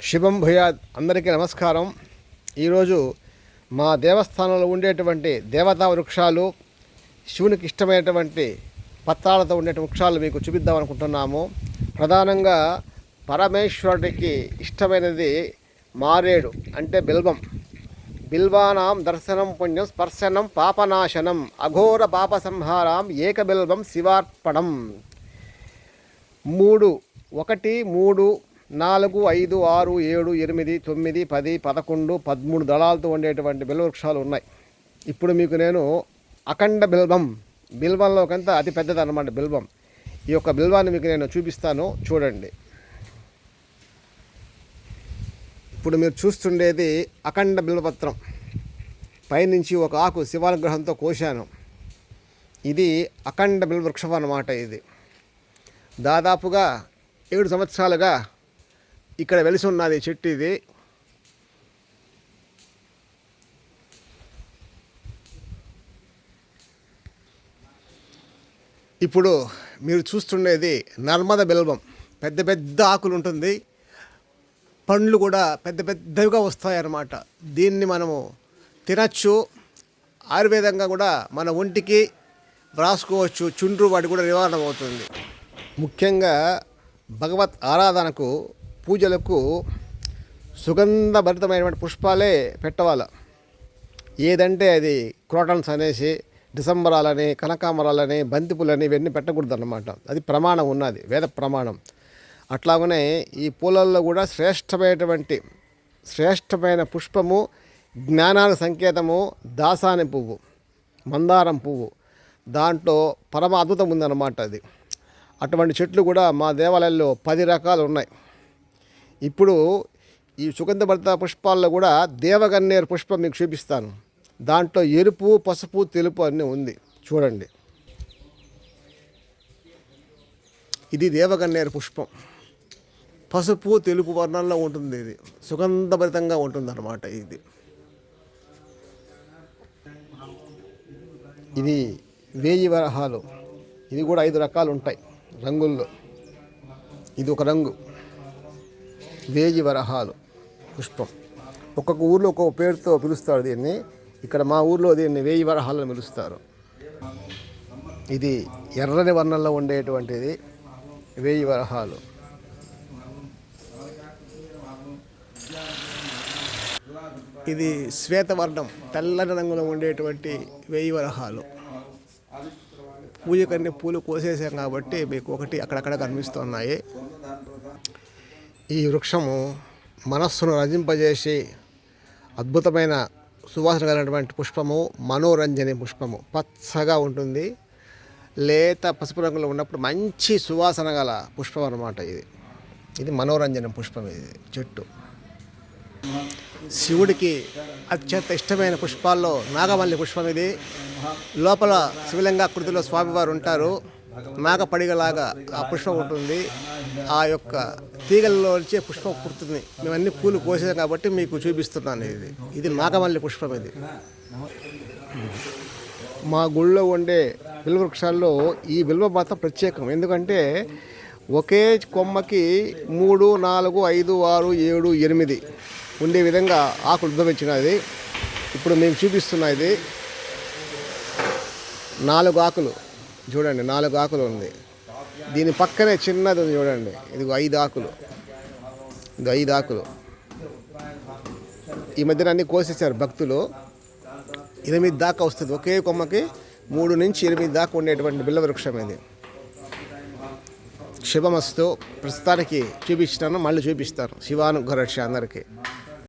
శుభం భూయాద్. అందరికీ నమస్కారం. ఈరోజు మా దేవస్థానంలో ఉండేటువంటి దేవతా వృక్షాలు శివునికి ఇష్టమైనటువంటి పత్రాలతో ఉండే వృక్షాలు మీకు చూపిద్దాం అనుకుంటున్నాము. ప్రధానంగా పరమేశ్వరుడికి ఇష్టమైనది మారేడు అంటే బిల్వం. బిల్వానాం దర్శనం పుణ్యం స్పర్శనం పాపనాశనం అఘోర పాప సంహారం ఏకబిల్వం శివార్పణం. మూడు ఒకటి మూడు నాలుగు ఐదు ఆరు ఏడు ఎనిమిది తొమ్మిది పది పదకొండు పదమూడు దళాలతో ఉండేటువంటి బిల్వవృక్షాలు ఉన్నాయి. ఇప్పుడు మీకు నేను అఖండ బిల్వం బిల్వంలో కంత అతి పెద్దది అనమాట బిల్వం. ఈ యొక్క బిల్వాన్ని మీకు నేను చూపిస్తాను చూడండి. ఇప్పుడు మీరు చూస్తుండేది అఖండ బిల్వపత్రం. పైనుంచి ఒక ఆకు శివానుగ్రహంతో కోశాను. ఇది అఖండ బిల్వృక్షం అన్నమాట ఇది. దాదాపుగా ఏడు సంవత్సరాలుగా ఇక్కడ వెలిసి ఉన్నది చెట్టు ఇది. ఇప్పుడు మీరు చూస్తుండేది నర్మద బిల్వం. పెద్ద పెద్ద ఆకులు ఉంటుంది. పండ్లు కూడా పెద్ద పెద్దవిగా వస్తాయి అన్నమాట దీన్ని మనము తినచ్చు. ఆయుర్వేదంగా కూడా మన ఒంటికి వ్రాసుకోవచ్చు. చుండ్రు వాటి కూడా నివారణ అవుతుంది. ముఖ్యంగా భగవత్ ఆరాధనకు పూజలకు సుగంధభరితమైనటువంటి పుష్పాలే పెట్టవాల. ఏదంటే అది క్రోటన్స్ అనేసి డిసెంబరాలని కనకాంబరాలని బంతిపూలని ఇవన్నీ పెట్టకూడదు అన్నమాట అది ప్రమాణం ఉన్నది వేద ప్రమాణం. అట్లాగనే ఈ పూలల్లో కూడా శ్రేష్టమైనటువంటి శ్రేష్టమైన పుష్పము జ్ఞానానికి సంకేతము దాసాని పువ్వు మందారం పువ్వు. దాంట్లో పరమ అద్భుతం ఉందన్నమాట అది. అటువంటి చెట్లు కూడా మా దేవాలయాల్లో పది రకాలు ఉన్నాయి. ఇప్పుడు ఈ సుగంధభరిత పుష్పాల్లో కూడా దేవగన్నేరు పుష్పం మీకు చూపిస్తాను. దాంట్లో ఎరుపు పసుపు తెలుపు అన్నీ ఉంది. చూడండి. ఇది దేవగన్నేరు పుష్పం. పసుపు తెలుపు వర్ణంలో ఉంటుంది ఇది. సుగంధభరితంగా ఉంటుంది అన్నమాట ఇది. ఇది వేయి వరహాలు. ఇది కూడా ఐదు రకాలు ఉంటాయి రంగుల్లో. ఇది ఒక రంగు. వేయి వరహాలు. పుష్పం. ఒక్కొక్క ఊర్లో ఒక్కొక్క పేరుతో పిలుస్తారు దీన్ని. ఇక్కడ మా ఊర్లో దీన్ని వేయి వరహాలు అని పిలుస్తారు. ఇది ఎర్రని వర్ణంలో ఉండేటువంటిది వేయి వరహాలు. ఇది శ్వేతవర్ణం. తెల్లని రంగులో ఉండేటువంటి వేయి వరహాలు. పూజకన్నీ పూలు కోసేసాం కాబట్టి మీకు ఒకటి అక్కడక్కడ కనిపిస్తున్నాయి ఈ వృక్షము మనస్సును రజింపజేసి అద్భుతమైన సువాసన కలిగినటువంటి పుష్పము మనోరంజని పుష్పము. పచ్చగా ఉంటుంది. లేత పసుపు రంగులో ఉన్నప్పుడు మంచి సువాసన గల పుష్పం అన్నమాట ఇది. ఇది మనోరంజన పుష్పం ఇది చెట్టు. శివుడికి అత్యంత ఇష్టమైన పుష్పాల్లో నాగమల్లి పుష్పం ఇది. లోపల శివలింగాకృతిలో స్వామివారు ఉంటారు. నాగపడిగలాగా ఆ పుష్పం ఉంటుంది. ఆ యొక్క తీగలలో వచ్చే పుష్పం పుడుతుంది. మేమన్నీ పూలు కోసాం కాబట్టి మీకు చూపిస్తున్నాను ఇది. ఇది నాగమల్లి పుష్పం ఇది. మా గుళ్ళో ఉండే బిల్వ వృక్షాల్లో ఈ బిల్వ మాత్రం ప్రత్యేకం. ఎందుకంటే ఒకే కొమ్మకి మూడు నాలుగు ఐదు ఆరు ఏడు ఎనిమిది ఉండే విధంగా ఆకులు ఉద్భవించినది. ఇప్పుడు మేము చూపిస్తున్నది ఇది నాలుగు ఆకులు. చూడండి నాలుగు ఆకులు ఉంది. దీని పక్కనే చిన్నది ఉంది చూడండి. ఇది ఐదు ఆకులు. ఇది ఐదు ఆకులు. ఈ మధ్యన అన్ని కోసేసారు భక్తులు. ఎనిమిది దాకా వస్తుంది. ఒకే కొమ్మకి మూడు నుంచి ఎనిమిది దాకా ఉండేటువంటి బిల్ల వృక్షం ఇది. శుభమస్తు. ప్రస్తుతానికి చూపించినాను మళ్ళీ చూపిస్తాను. శివానుగ్రహ అందరికీ.